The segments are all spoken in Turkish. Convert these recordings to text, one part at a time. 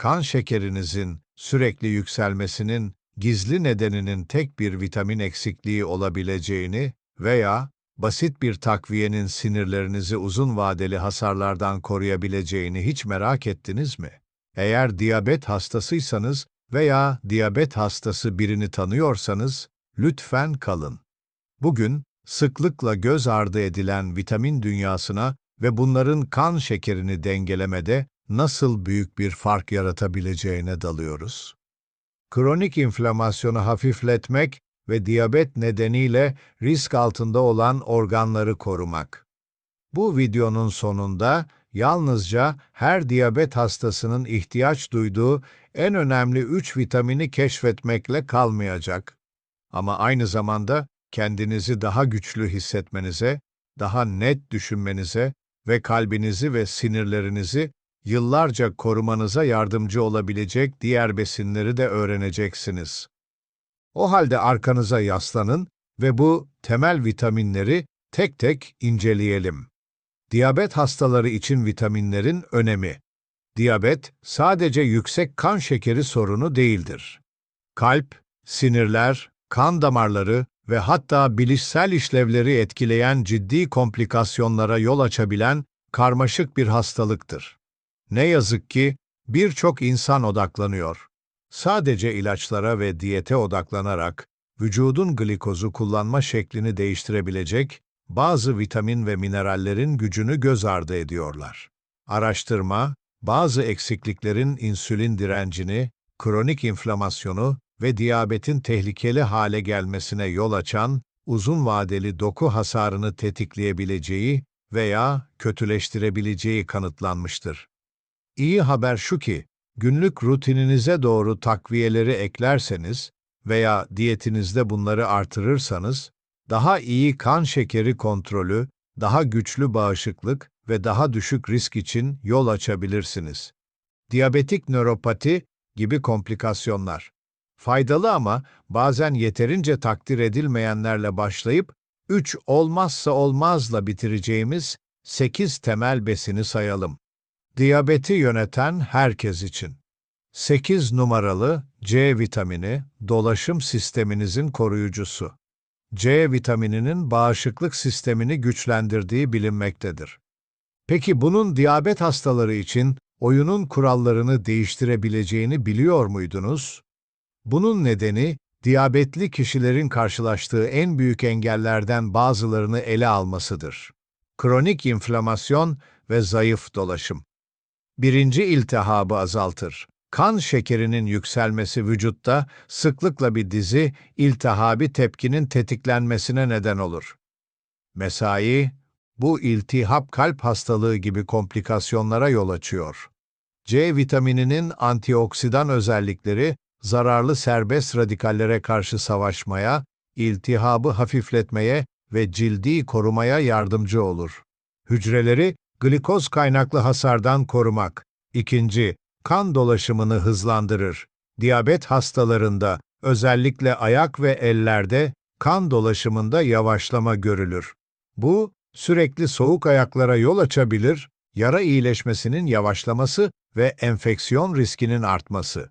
kan şekerinizin sürekli yükselmesinin gizli nedeninin tek bir vitamin eksikliği olabileceğini veya basit bir takviyenin sinirlerinizi uzun vadeli hasarlardan koruyabileceğini hiç merak ettiniz mi? Eğer diyabet hastasıysanız veya diyabet hastası birini tanıyorsanız lütfen kalın. Bugün sıklıkla göz ardı edilen vitamin dünyasına ve bunların kan şekerini dengelemede nasıl büyük bir fark yaratabileceğine dalıyoruz. Kronik inflamasyonu hafifletmek ve diyabet nedeniyle risk altında olan organları korumak. Bu videonun sonunda yalnızca her diyabet hastasının ihtiyaç duyduğu en önemli 3 vitamini keşfetmekle kalmayacak. Ama aynı zamanda kendinizi daha güçlü hissetmenize, daha net düşünmenize ve kalbinizi ve sinirlerinizi yıllarca korumanıza yardımcı olabilecek diğer besinleri de öğreneceksiniz. O halde arkanıza yaslanın ve bu temel vitaminleri tek tek inceleyelim. Diyabet hastaları için vitaminlerin önemi. Diyabet sadece yüksek kan şekeri sorunu değildir. Kalp, sinirler, kan damarları ve hatta bilişsel işlevleri etkileyen ciddi komplikasyonlara yol açabilen karmaşık bir hastalıktır. Ne yazık ki birçok insan odaklanıyor. Sadece ilaçlara ve diyete odaklanarak vücudun glikozu kullanma şeklini değiştirebilecek bazı vitamin ve minerallerin gücünü göz ardı ediyorlar. Araştırma, bazı eksikliklerin insülin direncini, kronik inflamasyonu ve diyabetin tehlikeli hale gelmesine yol açan uzun vadeli doku hasarını tetikleyebileceği veya kötüleştirebileceği kanıtlanmıştır. İyi haber şu ki, günlük rutininize doğru takviyeleri eklerseniz veya diyetinizde bunları artırırsanız, daha iyi kan şekeri kontrolü, daha güçlü bağışıklık ve daha düşük risk için yol açabilirsiniz. Diyabetik nöropati gibi komplikasyonlar. Faydalı ama bazen yeterince takdir edilmeyenlerle başlayıp 3 olmazsa olmazla bitireceğimiz 8 temel besini sayalım. Diyabeti yöneten herkes için. 8 numaralı C vitamini, dolaşım sisteminizin koruyucusu. C vitamininin bağışıklık sistemini güçlendirdiği bilinmektedir. Peki bunun diyabet hastaları için oyunun kurallarını değiştirebileceğini biliyor muydunuz? Bunun nedeni, diyabetli kişilerin karşılaştığı en büyük engellerden bazılarını ele almasıdır. Kronik inflamasyon ve zayıf dolaşım. Birinci iltihabı azaltır. Kan şekerinin yükselmesi vücutta sıklıkla bir dizi iltihabi tepkinin tetiklenmesine neden olur. Mesai, bu iltihap kalp hastalığı gibi komplikasyonlara yol açıyor. C vitamininin antioksidan özellikleri zararlı serbest radikallere karşı savaşmaya, iltihabı hafifletmeye ve cildi korumaya yardımcı olur. Hücreleri glikoz kaynaklı hasardan korumak. İkinci, kan dolaşımını hızlandırır. Diyabet hastalarında, özellikle ayak ve ellerde kan dolaşımında yavaşlama görülür. Bu, sürekli soğuk ayaklara yol açabilir, yara iyileşmesinin yavaşlaması ve enfeksiyon riskinin artması.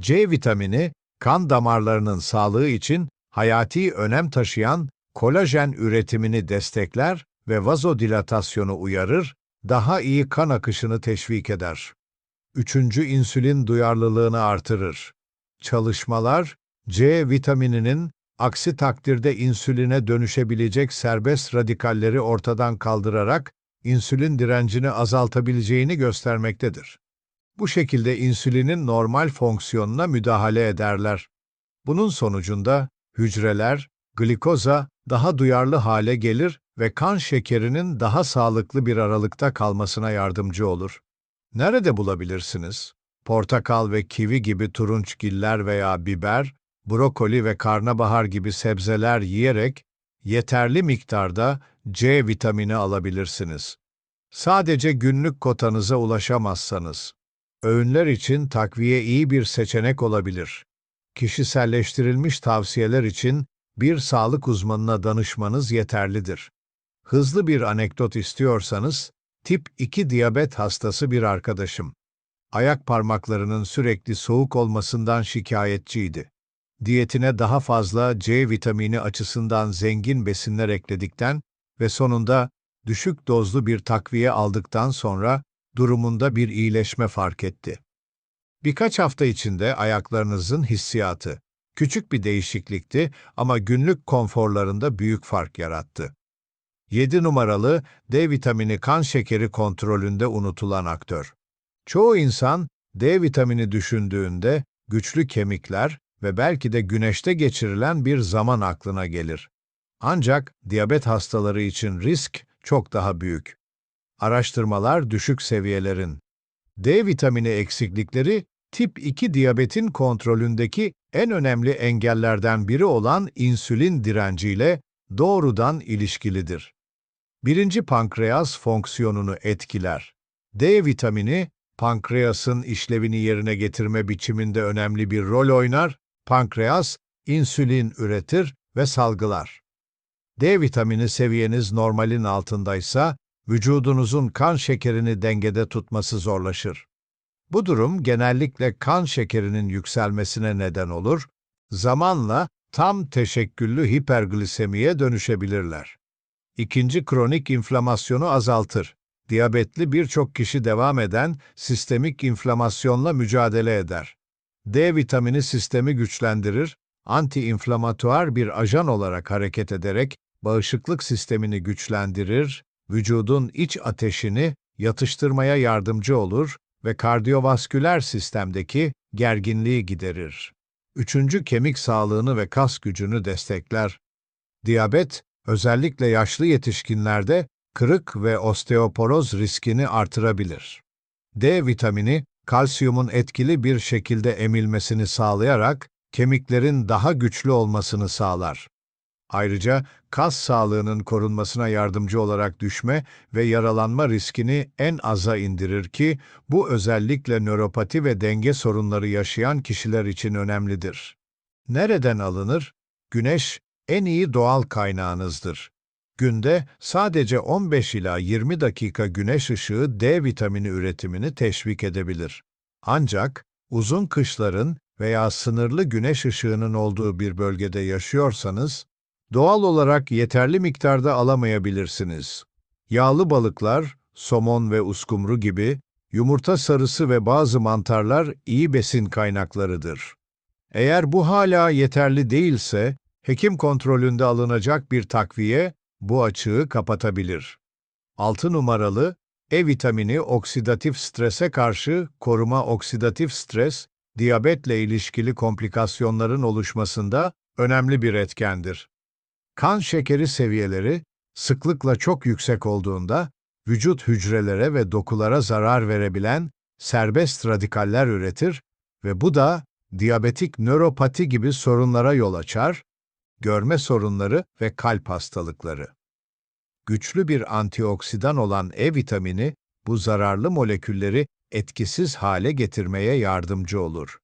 C vitamini, kan damarlarının sağlığı için hayati önem taşıyan kolajen üretimini destekler ve vazodilatasyonu uyarır, daha iyi kan akışını teşvik eder. Üçüncü insülin duyarlılığını artırır. Çalışmalar, C vitamininin aksi takdirde insüline dönüşebilecek serbest radikalleri ortadan kaldırarak insülin direncini azaltabileceğini göstermektedir. Bu şekilde insülinin normal fonksiyonuna müdahale ederler. Bunun sonucunda hücreler glikoza daha duyarlı hale gelir ve kan şekerinin daha sağlıklı bir aralıkta kalmasına yardımcı olur. Nerede bulabilirsiniz? Portakal ve kivi gibi turunçgiller veya biber, brokoli ve karnabahar gibi sebzeler yiyerek yeterli miktarda C vitamini alabilirsiniz. Sadece günlük kotanıza ulaşamazsanız, öğünler için takviye iyi bir seçenek olabilir. Kişiselleştirilmiş tavsiyeler için bir sağlık uzmanına danışmanız yeterlidir. Hızlı bir anekdot istiyorsanız, tip 2 diyabet hastası bir arkadaşım. ayak parmaklarının sürekli soğuk olmasından şikayetçiydi. Diyetine daha fazla C vitamini açısından zengin besinler ekledikten ve sonunda düşük dozlu bir takviye aldıktan sonra durumunda bir iyileşme fark etti. Birkaç hafta içinde ayaklarınızın hissiyatı küçük bir değişiklikti ama günlük konforlarında büyük fark yarattı. 7 numaralı D vitamini kan şekeri kontrolünde unutulan aktör. Çoğu insan D vitamini düşündüğünde güçlü kemikler ve belki de güneşte geçirilen bir zaman aklına gelir. Ancak diyabet hastaları için risk çok daha büyük. Araştırmalar düşük seviyelerin D vitamini eksiklikleri tip 2 diyabetin kontrolündeki en önemli engellerden biri olan insülin direnciyle doğrudan ilişkilidir. Birinci pankreas fonksiyonunu etkiler. D vitamini, pankreasın işlevini yerine getirme biçiminde önemli bir rol oynar. Pankreas, insülin üretir ve salgılar. D vitamini seviyeniz normalin altındaysa, vücudunuzun kan şekerini dengede tutması zorlaşır. Bu durum genellikle kan şekerinin yükselmesine neden olur, zamanla tam teşekküllü hiperglisemiye dönüşebilirler. İkinci kronik inflamasyonu azaltır. Diyabetli birçok kişi devam eden sistemik inflamasyonla mücadele eder. D vitamini sistemi güçlendirir, anti-inflamatuar bir ajan olarak hareket ederek bağışıklık sistemini güçlendirir, vücudun iç ateşini yatıştırmaya yardımcı olur ve kardiyovasküler sistemdeki gerginliği giderir. Üçüncü kemik sağlığını ve kas gücünü destekler. Diyabet, özellikle yaşlı yetişkinlerde kırık ve osteoporoz riskini artırabilir. D vitamini, kalsiyumun etkili bir şekilde emilmesini sağlayarak kemiklerin daha güçlü olmasını sağlar. Ayrıca kas sağlığının korunmasına yardımcı olarak düşme ve yaralanma riskini en aza indirir ki bu özellikle nöropati ve denge sorunları yaşayan kişiler için önemlidir. Nereden alınır? Güneş en iyi doğal kaynağınızdır. Günde sadece 15 ila 20 dakika güneş ışığı D vitamini üretimini teşvik edebilir. Ancak uzun kışların veya sınırlı güneş ışığının olduğu bir bölgede yaşıyorsanız, doğal olarak yeterli miktarda alamayabilirsiniz. Yağlı balıklar, somon ve uskumru gibi, yumurta sarısı ve bazı mantarlar iyi besin kaynaklarıdır. Eğer bu hala yeterli değilse, hekim kontrolünde alınacak bir takviye bu açığı kapatabilir. 6 numaralı E vitamini oksidatif strese karşı koruma oksidatif stres, diyabetle ilişkili komplikasyonların oluşmasında önemli bir etkendir. Kan şekeri seviyeleri sıklıkla çok yüksek olduğunda vücut hücrelere ve dokulara zarar verebilen serbest radikaller üretir ve bu da diyabetik nöropati gibi sorunlara yol açar, görme sorunları ve kalp hastalıkları. Güçlü bir antioksidan olan E vitamini bu zararlı molekülleri etkisiz hale getirmeye yardımcı olur.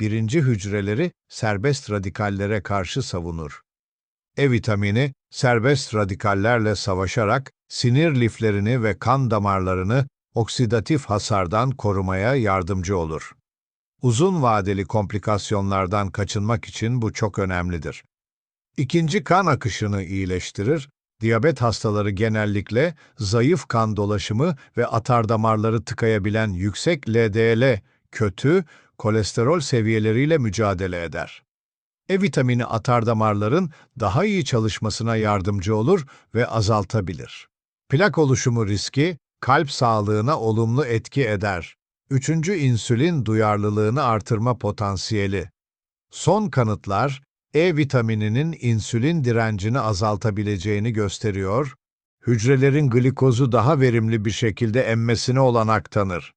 Birinci hücreleri serbest radikallere karşı savunur. E vitamini, serbest radikallerle savaşarak sinir liflerini ve kan damarlarını oksidatif hasardan korumaya yardımcı olur. Uzun vadeli komplikasyonlardan kaçınmak için bu çok önemlidir. İkinci kan akışını iyileştirir, diyabet hastaları genellikle zayıf kan dolaşımı ve atar damarları tıkayabilen yüksek LDL, kötü kolesterol seviyeleriyle mücadele eder. E vitamini atar damarların daha iyi çalışmasına yardımcı olur ve azaltabilir. Plak oluşumu riski kalp sağlığına olumlu etki eder. Üçüncü insülin duyarlılığını artırma potansiyeli. Son kanıtlar E vitamininin insülin direncini azaltabileceğini gösteriyor, hücrelerin glikozu daha verimli bir şekilde emmesine olanak tanır.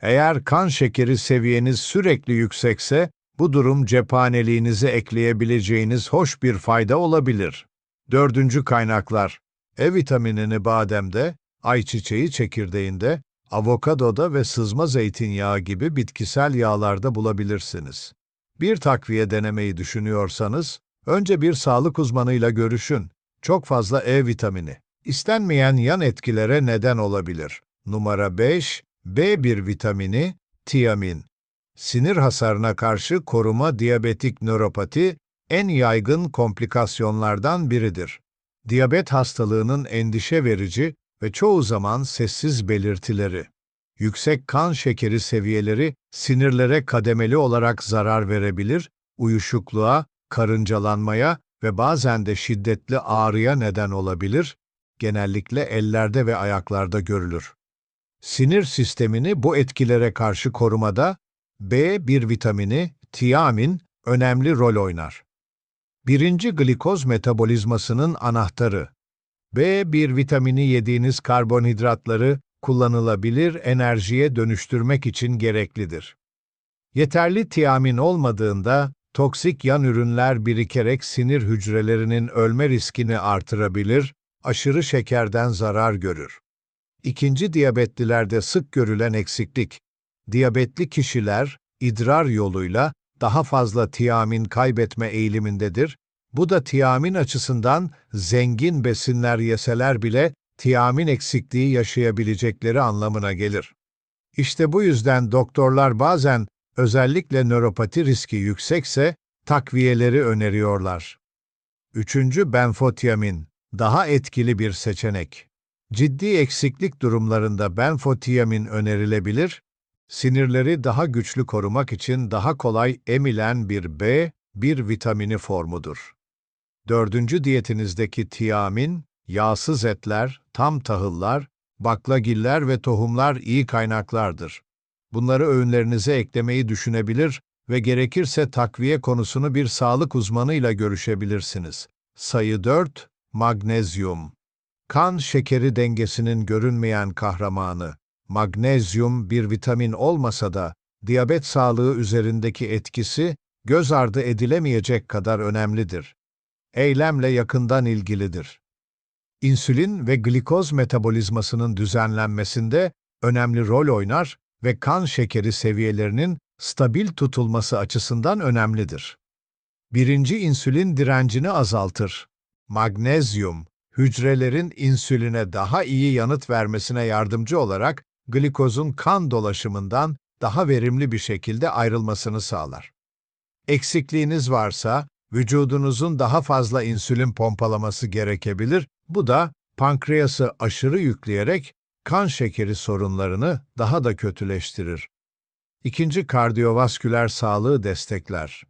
Eğer kan şekeri seviyeniz sürekli yüksekse, bu durum cephaneliğinize ekleyebileceğiniz hoş bir fayda olabilir. Dördüncü kaynaklar. E vitaminini bademde, ayçiçeği çekirdeğinde, avokadoda ve sızma zeytinyağı gibi bitkisel yağlarda bulabilirsiniz. Bir takviye denemeyi düşünüyorsanız, önce bir sağlık uzmanıyla görüşün. Çok fazla E vitamini. İstenmeyen yan etkilere neden olabilir. Numara 5, B1 vitamini, tiamin. Sinir hasarına karşı koruma diyabetik nöropati en yaygın komplikasyonlardan biridir. Diyabet hastalığının endişe verici ve çoğu zaman sessiz belirtileri. Yüksek kan şekeri seviyeleri sinirlere kademeli olarak zarar verebilir, uyuşukluğa, karıncalanmaya ve bazen de şiddetli ağrıya neden olabilir, genellikle ellerde ve ayaklarda görülür. Sinir sistemini bu etkilere karşı korumada B1 vitamini, tiamin önemli rol oynar. Birinci glikoz metabolizmasının anahtarı. B1 vitamini yediğiniz karbonhidratları kullanılabilir enerjiye dönüştürmek için gereklidir. Yeterli tiamin olmadığında toksik yan ürünler birikerek sinir hücrelerinin ölme riskini artırabilir, aşırı şekerden zarar görür. İkinci diyabetlilerde sık görülen eksiklik. Diyabetli kişiler idrar yoluyla daha fazla tiamin kaybetme eğilimindedir. Bu da tiamin açısından zengin besinler yeseler bile tiamin eksikliği yaşayabilecekleri anlamına gelir. İşte bu yüzden doktorlar bazen özellikle nöropati riski yüksekse takviyeleri öneriyorlar. Üçüncü benfotiamin, daha etkili bir seçenek. Ciddi eksiklik durumlarında benfotiamin önerilebilir, sinirleri daha güçlü korumak için daha kolay emilen bir B, bir vitamini formudur. Dördüncü diyetinizdeki tiamin, yağsız etler, tam tahıllar, baklagiller ve tohumlar iyi kaynaklardır. Bunları öğünlerinize eklemeyi düşünebilir ve gerekirse takviye konusunu bir sağlık uzmanıyla görüşebilirsiniz. Sayı 4. Magnezyum Kan şekeri dengesinin görünmeyen kahramanı. Magnezyum bir vitamin olmasa da diyabet sağlığı üzerindeki etkisi göz ardı edilemeyecek kadar önemlidir. Eylemle yakından ilgilidir. İnsülin ve glikoz metabolizmasının düzenlenmesinde önemli rol oynar ve kan şekeri seviyelerinin stabil tutulması açısından önemlidir. Birinci insülin direncini azaltır. Magnezyum, hücrelerin insüline daha iyi yanıt vermesine yardımcı olarak glikozun kan dolaşımından daha verimli bir şekilde ayrılmasını sağlar. Eksikliğiniz varsa, vücudunuzun daha fazla insülin pompalaması gerekebilir, bu da pankreası aşırı yükleyerek kan şekeri sorunlarını daha da kötüleştirir. İkinci kardiyovasküler sağlığı destekler.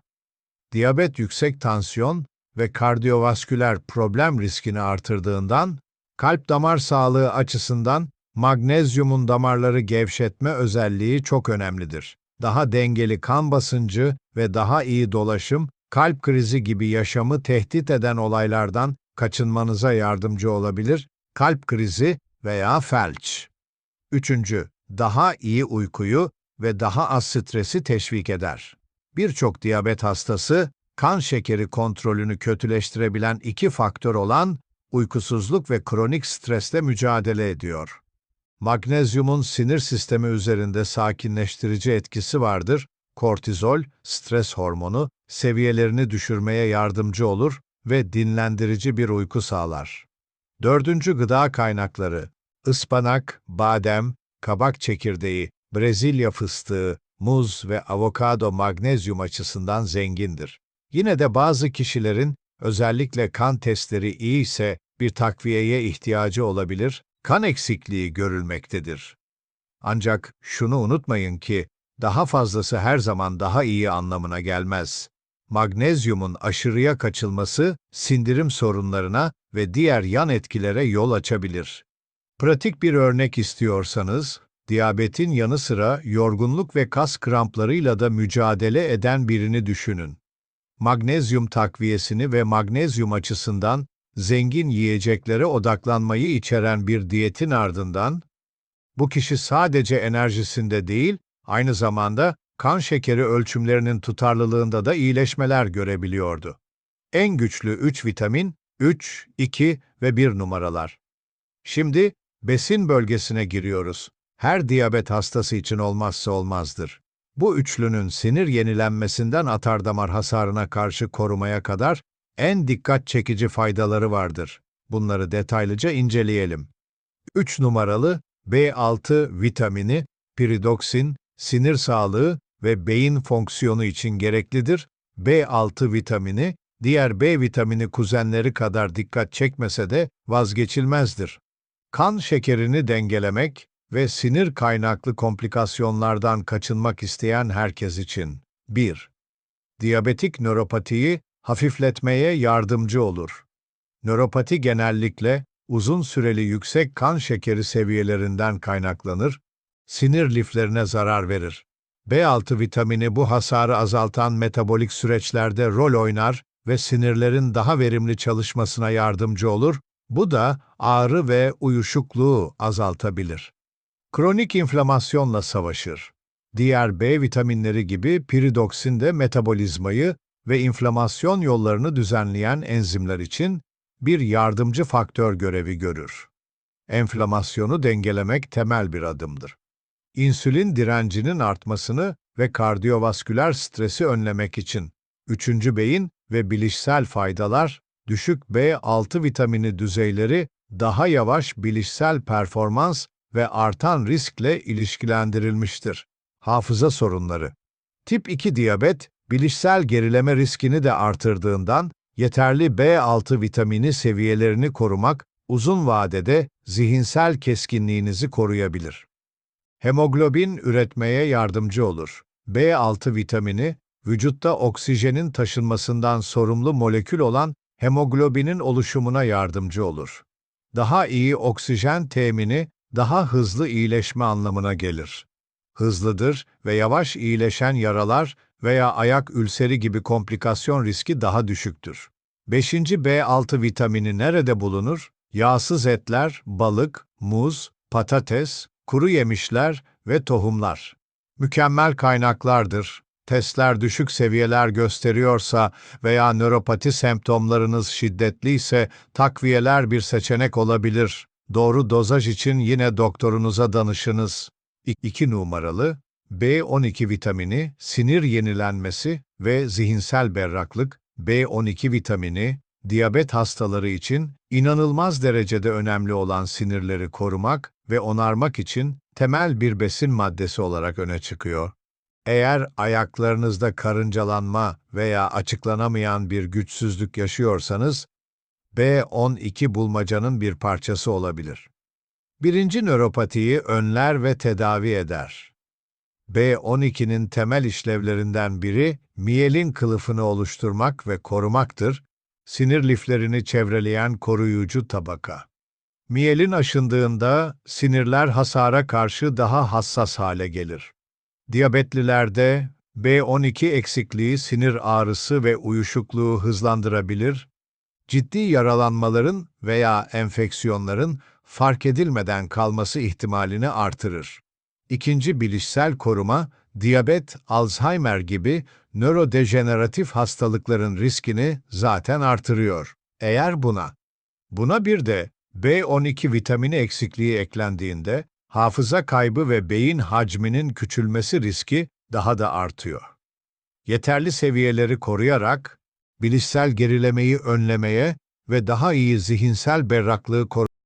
Diyabet yüksek tansiyon ve kardiyovasküler problem riskini artırdığından, kalp damar sağlığı açısından magnezyumun damarları gevşetme özelliği çok önemlidir. Daha dengeli kan basıncı ve daha iyi dolaşım, kalp krizi gibi yaşamı tehdit eden olaylardan kaçınmanıza yardımcı olabilir, kalp krizi veya felç. Üçüncü, daha iyi uykuyu ve daha az stresi teşvik eder. Birçok diyabet hastası, kan şekeri kontrolünü kötüleştirebilen iki faktör olan uykusuzluk ve kronik stresle mücadele ediyor. Magnezyumun sinir sistemi üzerinde sakinleştirici etkisi vardır. Kortizol, stres hormonu, seviyelerini düşürmeye yardımcı olur ve dinlendirici bir uyku sağlar. Dördüncü gıda kaynakları, ıspanak, badem, kabak çekirdeği, Brezilya fıstığı, muz ve avokado magnezyum açısından zengindir. Yine de bazı kişilerin, özellikle kan testleri iyi ise bir takviyeye ihtiyacı olabilir, kan eksikliği görülmektedir. Ancak şunu unutmayın ki, daha fazlası her zaman daha iyi anlamına gelmez. Magnezyumun aşırıya kaçılması, sindirim sorunlarına ve diğer yan etkilere yol açabilir. Pratik bir örnek istiyorsanız, diyabetin yanı sıra yorgunluk ve kas kramplarıyla da mücadele eden birini düşünün. Magnezyum takviyesini ve magnezyum açısından zengin yiyeceklere odaklanmayı içeren bir diyetin ardından, bu kişi sadece enerjisinde değil, aynı zamanda kan şekeri ölçümlerinin tutarlılığında da iyileşmeler görebiliyordu. En güçlü 3 vitamin, 3, 2 ve 1 numaralar. Şimdi besin bölgesine giriyoruz. Her diyabet hastası için olmazsa olmazdır. Bu üçlünün sinir yenilenmesinden atardamar hasarına karşı korumaya kadar en dikkat çekici faydaları vardır. Bunları detaylıca inceleyelim. 3 numaralı B6 vitamini, piridoksin, sinir sağlığı ve beyin fonksiyonu için gereklidir. B6 vitamini, diğer B vitamini kuzenleri kadar dikkat çekmese de vazgeçilmezdir. Kan şekerini dengelemek ve sinir kaynaklı komplikasyonlardan kaçınmak isteyen herkes için. 1. Diyabetik nöropatiyi hafifletmeye yardımcı olur. Nöropati genellikle uzun süreli yüksek kan şekeri seviyelerinden kaynaklanır, sinir liflerine zarar verir. B6 vitamini bu hasarı azaltan metabolik süreçlerde rol oynar ve sinirlerin daha verimli çalışmasına yardımcı olur, bu da ağrı ve uyuşukluğu azaltabilir. Kronik inflamasyonla savaşır. Diğer B vitaminleri gibi piridoksin de metabolizmayı ve inflamasyon yollarını düzenleyen enzimler için bir yardımcı faktör görevi görür. Enflamasyonu dengelemek temel bir adımdır. İnsülin direncinin artmasını ve kardiyovasküler stresi önlemek için üçüncü beyin ve bilişsel faydalar, düşük B6 vitamini düzeyleri daha yavaş bilişsel performans ve artan riskle ilişkilendirilmiştir. Hafıza sorunları Tip 2 diyabet, bilişsel gerileme riskini de artırdığından yeterli B6 vitamini seviyelerini korumak uzun vadede zihinsel keskinliğinizi koruyabilir. Hemoglobin üretmeye yardımcı olur. B6 vitamini, vücutta oksijenin taşınmasından sorumlu molekül olan hemoglobinin oluşumuna yardımcı olur. Daha iyi oksijen temini, daha hızlı iyileşme anlamına gelir. Hızlıdır ve yavaş iyileşen yaralar veya ayak ülseri gibi komplikasyon riski daha düşüktür. 5. B6 vitamini nerede bulunur? Yağsız etler, balık, muz, patates, kuru yemişler ve tohumlar. Mükemmel kaynaklardır. Testler düşük seviyeler gösteriyorsa veya nöropati semptomlarınız şiddetliyse takviyeler bir seçenek olabilir. Doğru dozaj için yine doktorunuza danışınız. 2 numaralı B12 vitamini, sinir yenilenmesi ve zihinsel berraklık, B12 vitamini, diyabet hastaları için inanılmaz derecede önemli olan sinirleri korumak ve onarmak için temel bir besin maddesi olarak öne çıkıyor. Eğer ayaklarınızda karıncalanma veya açıklanamayan bir güçsüzlük yaşıyorsanız, B12 bulmacanın bir parçası olabilir. Birinci nöropatiyi önler ve tedavi eder. B12'nin temel işlevlerinden biri miyelin kılıfını oluşturmak ve korumaktır, sinir liflerini çevreleyen koruyucu tabaka. Miyelin aşındığında sinirler hasara karşı daha hassas hale gelir. Diyabetlilerde B12 eksikliği sinir ağrısı ve uyuşukluğu hızlandırabilir, ciddi yaralanmaların veya enfeksiyonların fark edilmeden kalması ihtimalini artırır. İkinci bilişsel koruma, diyabet, Alzheimer gibi nörodejeneratif hastalıkların riskini zaten artırıyor. Eğer buna, buna bir de B12 vitamini eksikliği eklendiğinde, hafıza kaybı ve beyin hacminin küçülmesi riski daha da artıyor. Yeterli seviyeleri koruyarak, bilişsel gerilemeyi önlemeye ve daha iyi zihinsel berraklığı korumaya